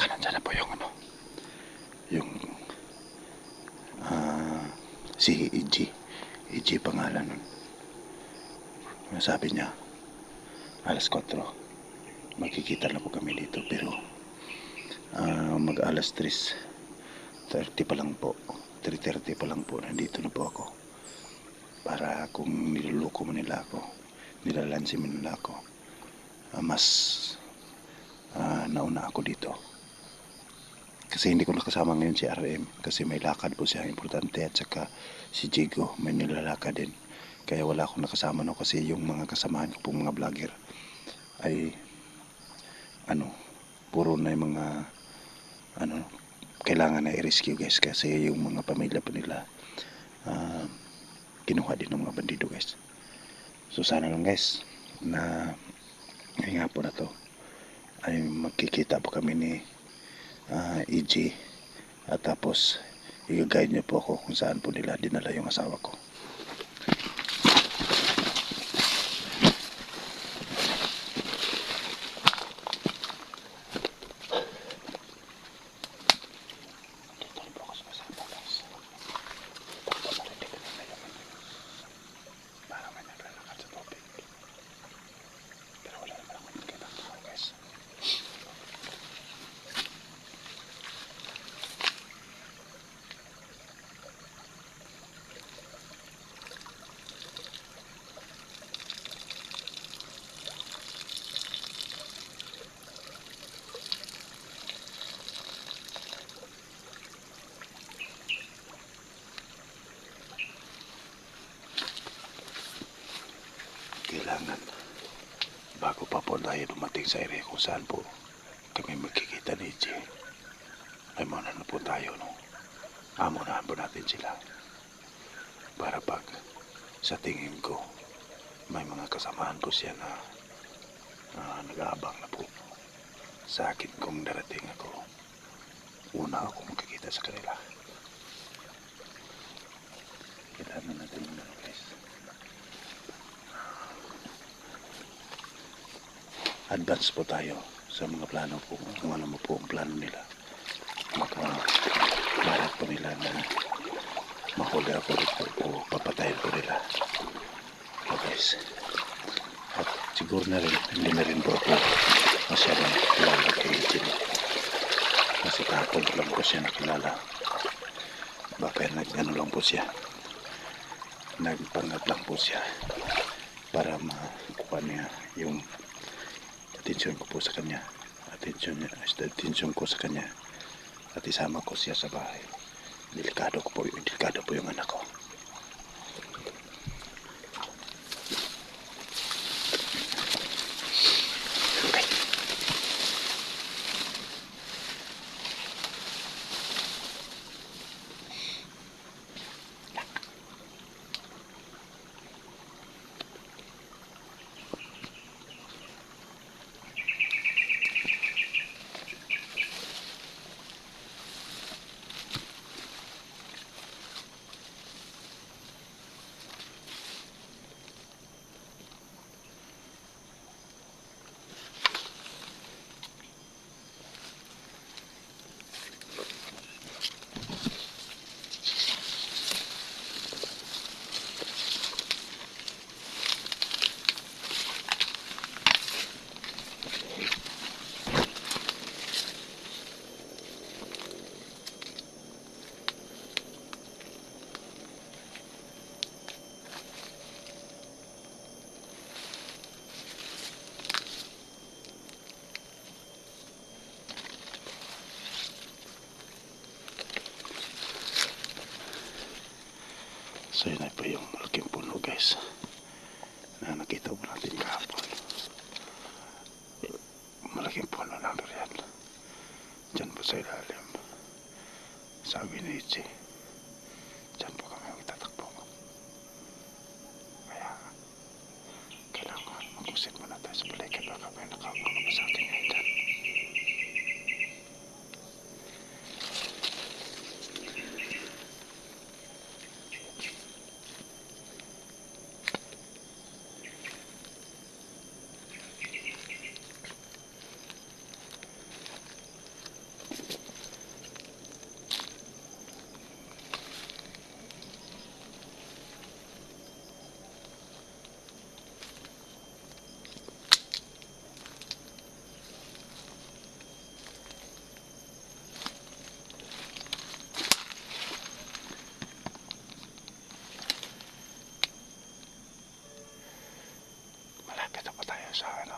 Baka nandyan na po yung ano. Yung ah si EG. EG pangalan nun. Sabi niya, alas 4. Magkikita na po kami dito pero ah, mag alas 3. 30 pa lang po. 3.30 pa lang po. Nandito na po ako para kung niluluko mo nila ako, nilalansi mo nila ako, ah, mas ah, nauna ako dito. Kasi hindi ko nakasama ngayon si RM kasi may lakad po siya importante at saka si Jigo may nilalakad din. Kaya wala akong nakasama no kasi yung mga kasamahan ko pong mga vlogger ay ano, puro na yung mga ano, kailangan na i-rescue guys kasi yung mga pamilya pa nila ah, kinuha din ng mga bandido guys. So sana lang guys na ngayong hapon na to ay magkikita po kami ni ah, EG at tapos i-guide niyo po ako kung saan po nila dinala yung asawa ko. Dito na po ako sa kasama guys. Tapos marinig nila yung ano. Para may naglalakad sa tubig. Pero wala naman ako nakikita ng tao guys. Kailangan bago pa po tayo dumating sa area kung saan po kami magkikita ni Jay ay muna na po tayo no? Amunahan po natin sila para pag sa tingin ko may mga kasamahan po siya na ah, nag-aabang na po. Sa akin kung darating ako una ako magkikita sa kanila kailangan natin muna guys advance po tayo sa mga plano po kung ano po ang plano nila. Maka marat po nila na mahuli ako dito o papatayin po nila. So guys. At siguro na rin hindi na rin po ako masyadong kilala kay Jim kasi kahapon ko lang po siya nakilala. Baka nag ano lang po siya. Nagpangat lang po siya para makuha niya yung atensyon ko po sa kanya. Atensyon atensyon ko sa kanya. At isama ko siya sa bahay. Delikado ko po delikado po yung anak ko okay So yun ay po yung malaking puno guys na nakita po natin kahapon. Malaking puno ng durian. Diyan po sa ilalim. Sabi ni Ichi, outside.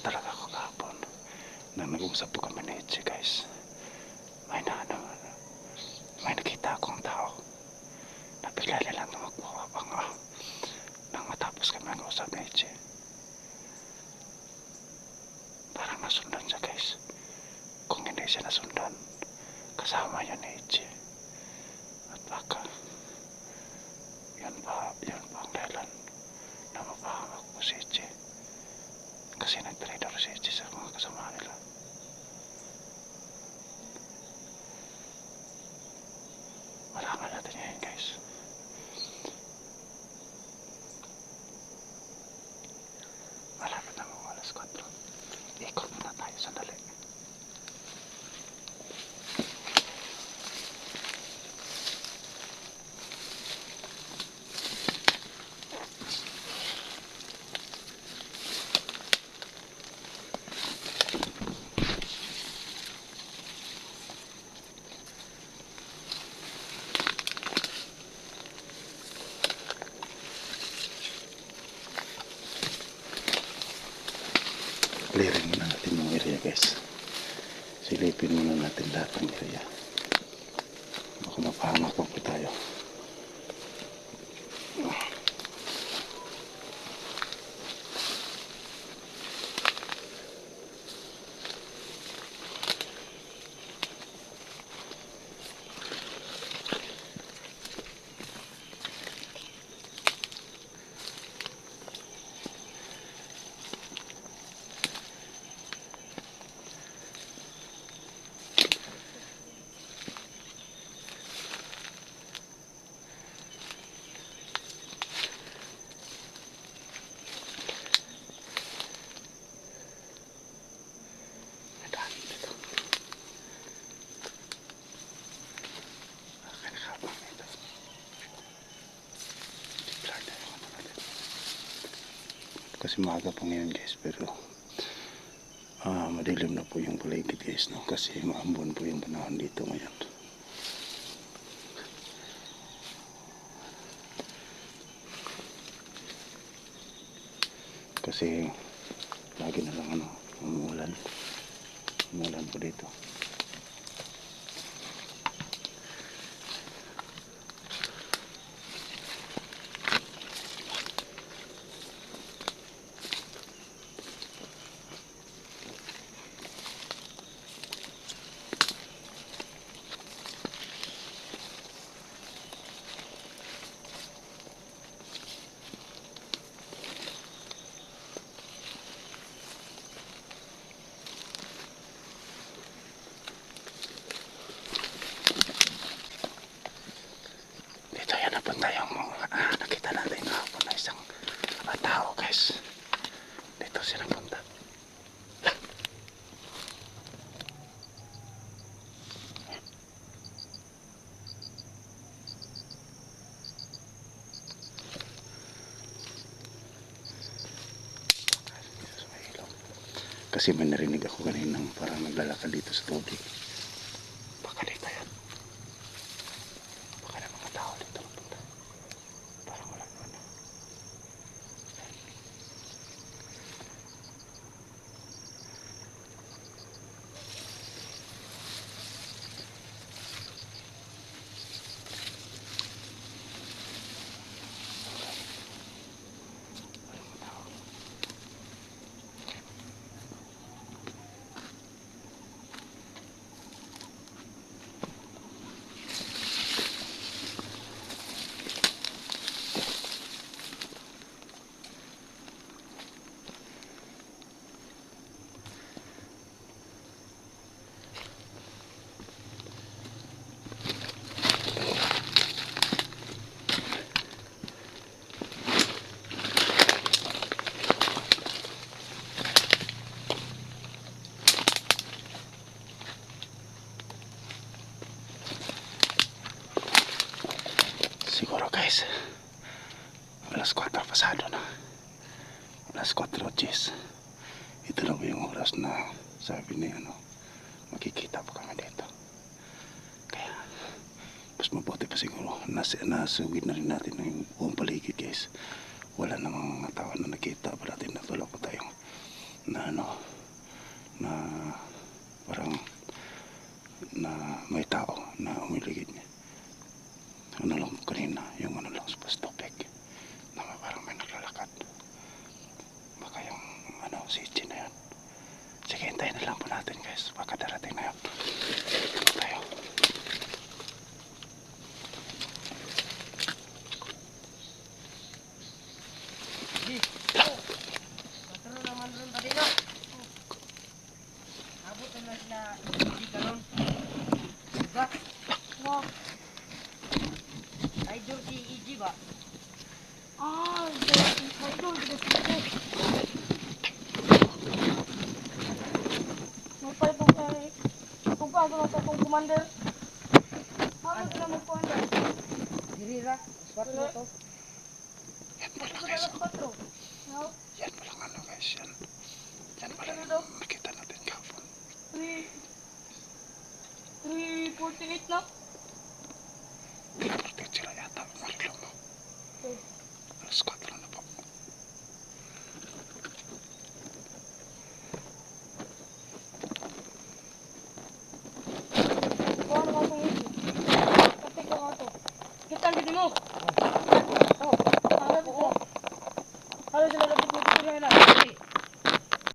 Talaga ako kahapon. Nang nag-uusap po kami ni Itzy guys. May na ano, may nakita akong tao. Nabigla lang tumakbo habang ah, nang matapos kami ang usap ni Itzy. Parang nasundan siya guys. Kung hindi siya nasundan, kasama yun ni Itzy. At baka, yan pa, yan pa ang dahilan na mapahamak po si Itzy. Kasi nag-trader si Itzy sa mga kasama nila. Malaman natin ngayon guys. Malapit na mga alas 4. Ikot muna tayo sandali. Clearing muna natin yung area guys. Silipin muna natin lahat ng area. Baka mapahamak pa po tayo. May daan dito. Akin habang ito. Declare na yung ano natin. Kasi maaga pa ngayon guys pero ah madilim na po yung paligid guys no kasi maambon po yung panahon dito ngayon. Kasi lagi na lang ano umuulan. Umuulan po. Dito yan napunta yung ah, nakita natin kahapon na isang ah, tao guys. Dito siya napunta. Dito sa may ilog. Kasi may narinig ako kaninang parang naglalakad dito sa tubig. guys alas 4 pasado na alas 4.10 ito na yung oras na sabi ni ano makikita po kami dito kaya mas mabuti pa siguro nas nasugid na rin natin ang buong paligid guys wala namang mga tao na nakita pa natin natulog pa tayong na ano na parang na may na hindi karon Diba? Mo. I don't EG ba? Ah, oh, I don't see EG. May pala pong eh. Kung pa, ano sa pong commander? Paano sila mo po ang dahil? Dirira, na to. Pingit na. Pingit sila yata. Marilo mo. Okay.